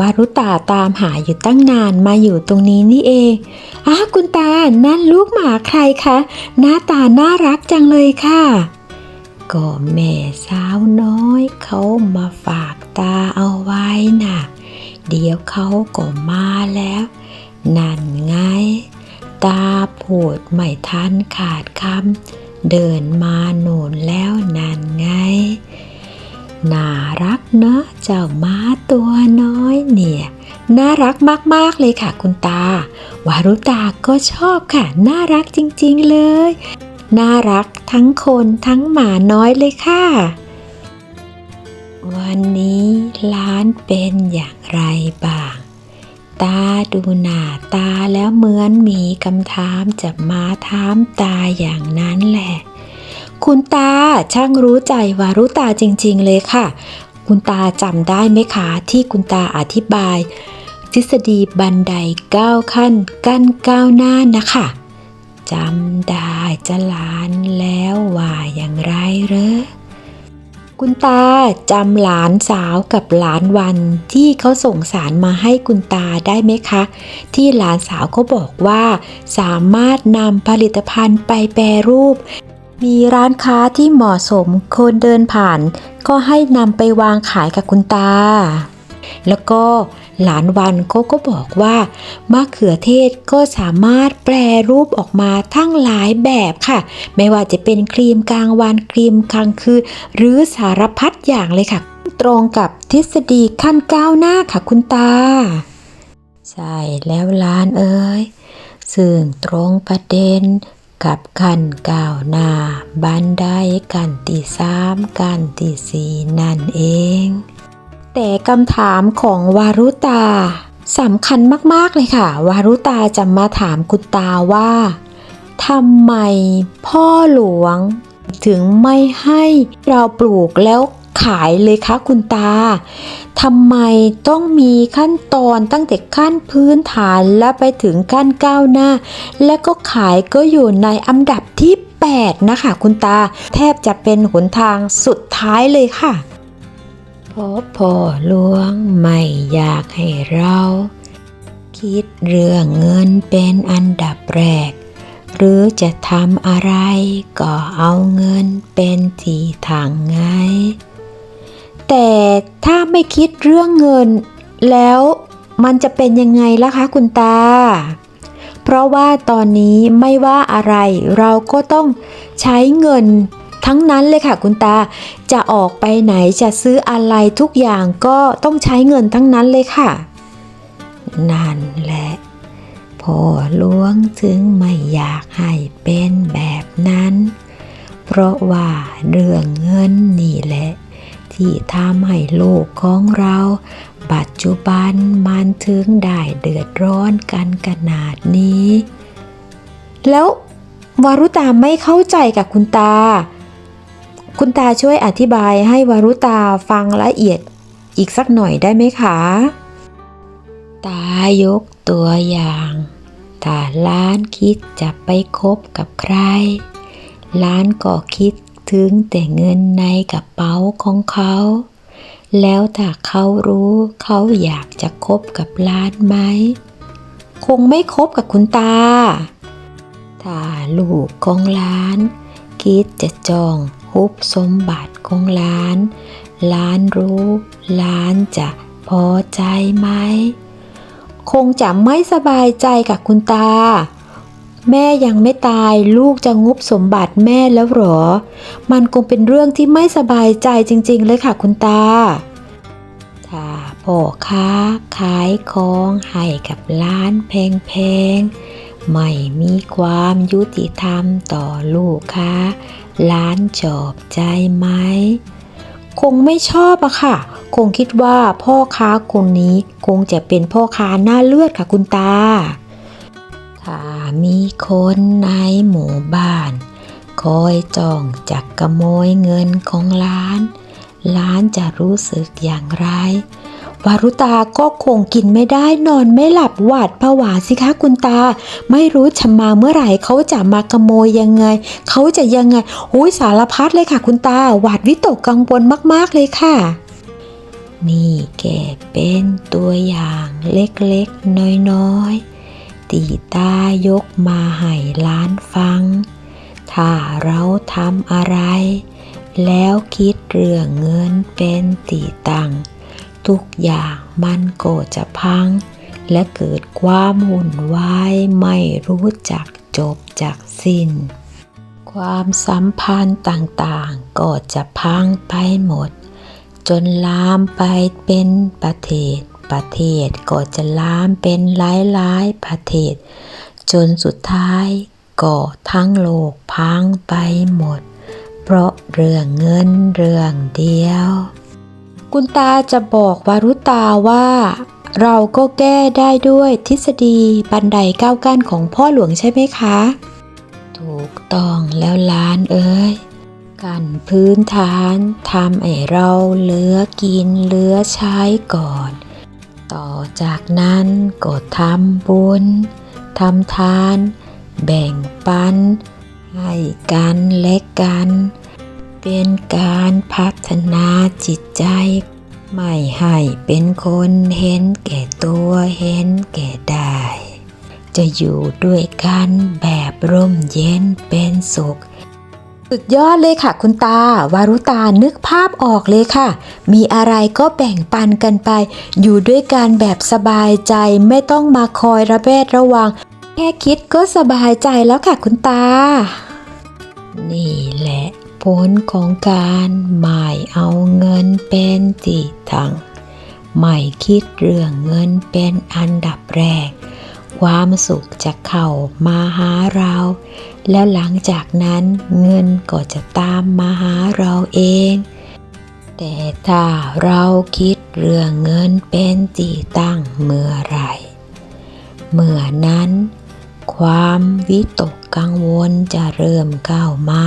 วารุตาตามหาอยู่ตั้งนานมาอยู่ตรงนี้นี่เองอ้าคุณตา นั่นลูกหมาใครคะ หน้าตาน่ารักจังเลยค่ะ ก็แม่สาวน้อยเขามาฝากตาเอาไว้น่ะ เดี๋ยวเขาก็มาแล้ว นั่นไง ตาพูดไม่ทันขาดคำเดินมาโน่นแล้วนั่นไงน่ารักเนอะ เจ้าม้าตัวน้อยเนี่ย น่ารักมาก ๆ เลยค่ะคุณตา วารุตาก็ชอบค่ะ น่ารักจริง ๆ เลย น่ารักทั้งคนทั้งหมาน้อยเลยค่ะ วันนี้ร้านเป็นอย่างไรบ้าง ตาดูหน้าตาแล้วเหมือนมีคำถามจะมาถามตาอย่างนั้นแหละคุณตาช่างรู้ใจวารุตาจริงๆเลยค่ะ คุณตาจำได้ไหมคะ ที่คุณตาอธิบาย ทฤษฎีบันไดก้าขั้น กั้นก้าวหน้านะคะจำได้จะหลานแล้วว่าอย่างไรเหรอคุณตาจำหลานสาวกับหลานวันที่เขาส่งสารมาให้คุณตาได้ไหมคะ ที่หลานสาวเขาบอกว่า สามารถนำผลิตภัณฑ์ไปแปรรูป มีร้านค้าที่เหมาะสมคนเดินผ่าน ก็ให้นำไปวางขายกับคุณตา แล้วก็หลานวันเขาก็บอกว่ามะเขือเทศก็สามารถแปรรูปออกมาทั้งหลายแบบค่ะ ไม่ว่าจะเป็นครีมกลางวันครีมกลางคืนหรือสารพัดอย่างเลยค่ะ ตรงกับทฤษฎีขั้นก้าวหน้าค่ะคุณตา ใช่แล้วหลานเอ้ยซึ่งตรงประเด็น กับกันก้าวหน้าบันไดกันที่สามกันที่สี่นั่นเอง แต่คำถามของวารุตาสำคัญมาก ๆ เลยค่ะ วารุตาจะมาถามคุณตาว่าทำไมพ่อหลวงถึงไม่ให้เราปลูกแล้ว ขายเลยคะคุณตาทำไมต้องมีขั้นตอนตั้งแต่ขั้นพื้นฐานและไปถึงขั้นก้าวหน้า และก็ขายก็อยู่ในอันดับที่ 8 นะคะคุณตา แทบจะเป็นหนทางสุดท้ายเลยค่ะเพราะพ่อหลวงไม่อยากให้เรา คิดเรื่องเงินเป็นอันดับแรก หรือจะทำอะไรก็เอาเงินเป็นที่ทางไง แต่ถ้าไม่คิดเรื่องเงิน แล้วมันจะเป็นยังไงล่ะคะคุณตา เพราะว่าตอนนี้ไม่ว่าอะไรเราก็ต้องใช้เงินทั้งนั้นเลยค่ะคุณตา จะออกไปไหนจะซื้ออะไรทุกอย่างก็ต้องใช้เงินทั้งนั้นเลยค่ะ นั่นแหละพ่อหลวงถึงไม่อยากให้เป็นแบบนั้น เพราะว่าเรื่องเงินนี่แหละ ที่ทำให้โลกของเรา ปัจจุบันมันถึงได้เดือดร้อนกันขนาดนี้ แล้ววารุตาไม่เข้าใจกับคุณตา คุณตาช่วยอธิบายให้วารุตาฟังละเอียดอีกสักหน่อยได้ไหมคะ ตายกตัวอย่างถ้าล้านคิดจะไปคบกับใคร ล้านก็คิด ถึงแต่เงินในกระเป๋าของเขา แล้วถ้าเขารู้เขาอยากจะคบกับล้านไหม คงไม่คบกับคุณตา ถ้าลูกของล้าน คิดจะจองฮุบสมบัติของล้าน ล้านรู้ล้านจะพอใจไหม คงจะไม่สบายใจกับคุณตา แม่ยังไม่ตายลูกจะงุบสมบัติแม่แล้วหรอ มันคงเป็นเรื่องที่ไม่สบายใจจริง ๆ เลยค่ะคุณตาถ้าพ่อค้าขายของให้กับร้านแพงๆ ไม่มีความยุติธรรมต่อลูกค้า ร้านจอบใจไหม คงไม่ชอบอะค่ะ คงคิดว่าพ่อค้าคนนี้คงจะเป็นพ่อค้าหน้าเลือดค่ะคุณตา ถ้ามีคนในหมู่บ้าน คอยจ้องจักขโมยเงินของร้านร้านจะรู้สึกอย่างไร วารุตาก็คงกินไม่ได้นอนไม่หลับหวาดผวาสิคะคุณตา ไม่รู้จะมาเมื่อไหร่เขาจะมาขโมยยังไง เขาจะยังไงโอ้ยสารพัดเลยค่ะคุณตา หวาดวิตกกังวลมากๆเลยค่ะนี่แกเป็นตัวอย่างเล็กๆ น้อยๆ ตีตายกมาให้ล้านฟัง ถ้าเราทำอะไร แล้วคิดเรื่องเงินเป็นตีตัง ทุกอย่างมันก็จะพัง และเกิดความหุ่นวายไม่รู้จักจบจากสิ้น ความสัมพันธ์ต่างๆ ก็จะพังไปหมด จนลามไปเป็นประเทศ ประเทศก็จะล้ามเป็นหลาย ๆ ประเทศ จนสุดท้ายก็ทั้งโลกพังไปหมด เพราะเรื่องเงินเรื่องเดียว คุณตาจะบอกวารุตาว่า เราก็แก้ได้ด้วยทฤษฎีบันไดเก้ากั้นของพ่อหลวงใช่ไหมคะ ถูกต้องแล้วล้านเอ้ยกันพื้นฐานทำให้เราเหลือกินเหลือใช้ก่อน ต่อจากนั้นก็ทำบุญทำทาน แบ่งปัน ให้กันและกัน เป็นการพัฒนาจิตใจ ไม่ให้เป็นคนเห็นแก่ตัวเห็นแก่ได้ จะอยู่ด้วยกันแบบร่มเย็นเป็นสุข สุดยอดเลยค่ะคุณตา วารุตานึกภาพออกเลยค่ะ มีอะไรก็แบ่งปันกันไป อยู่ด้วยกันแบบสบายใจไม่ต้องมาคอยระแวดระวัง แค่คิดก็สบายใจแล้วค่ะคุณตา นี่แหละผลของการไม่เอาเงินเป็นตีตังไม่คิดเรื่องเงินเป็นอันดับแรก ความสุขจะเข้ามาหาเรา แล้วหลังจากนั้นเงินก็จะตามมาหาเราเอง แต่ถ้าเราคิดเรื่องเงินเป็นตีตั้งเมื่อไรเมื่อนั้น ความวิตกกังวลจะเริ่มเข้ามา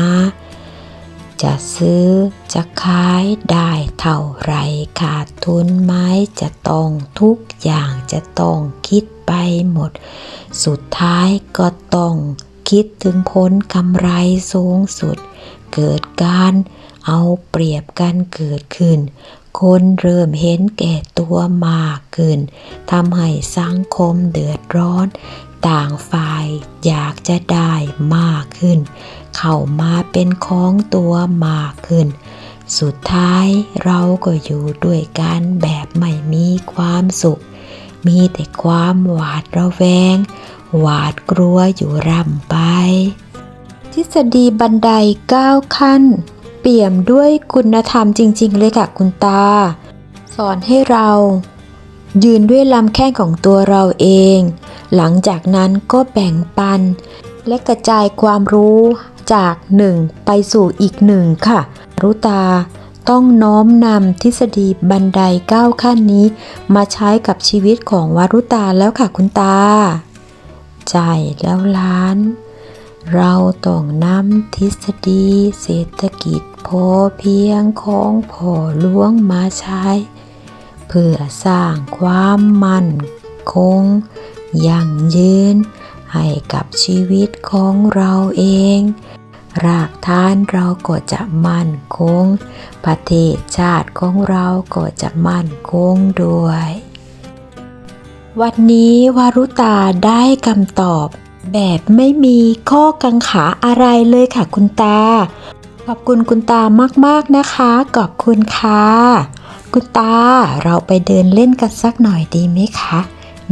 จะซื้อจะขายได้เท่าไรขาดทุนไหมจะต้องทุกอย่างจะต้องคิดไปหมด สุดท้ายก็ต้อง คิดถึงผลกำไรสูงสุด เกิดการเอาเปรียบกันเกิดขึ้น คนเริ่มเห็นแก่ตัวมากขึ้นทำให้สังคมเดือดร้อน ต่างฝ่ายอยากจะได้มากขึ้น เข้ามาเป็นของตัวมากขึ้น สุดท้ายเราก็อยู่ด้วยกันแบบไม่มีความสุข มีแต่ความหวาดระแวง หวาดกลัวอยู่ร่ำไป ทฤษฎีบันได9ขั้น เปี่ยมด้วยคุณธรรมจริง ๆ เลยค่ะคุณตา สอนให้เรา ยืนด้วยลำแข้งของตัวเราเอง หลังจากนั้นก็แบ่งปัน และกระจายความรู้จากหนึ่งไปสู่อีกหนึ่งค่ะ รุตาต้องน้อมนำทฤษฎีบันได9ขั้นนี้ มาใช้กับชีวิตของวารุตาแล้วค่ะคุณตา ใจแล้วล้าน เราต้องนำทฤษฎีเศรษฐกิจพอเพียงของพ่อหลวงมาใช้ เพื่อสร้างความมั่นคงยั่งยืน ให้กับชีวิตของเราเอง รากฐานเราก็จะมั่นคง ประเทศชาติของเราก็จะมั่นคงด้วย วันนี้วารุตาได้คำตอบ แบบไม่มีข้อกังขาอะไรเลยค่ะคุณตา ขอบคุณคุณตามากๆนะคะ ขอบคุณค่ะ คุณตาเราไปเดินเล่นกันสักหน่อยดีไหมคะ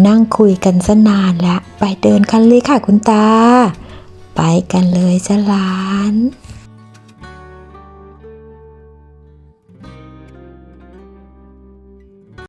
นั่งคุยกันซะนานแล้ว ไปเดินกันเลยค่ะคุณตา ไปกันเลยจ้ะหลาน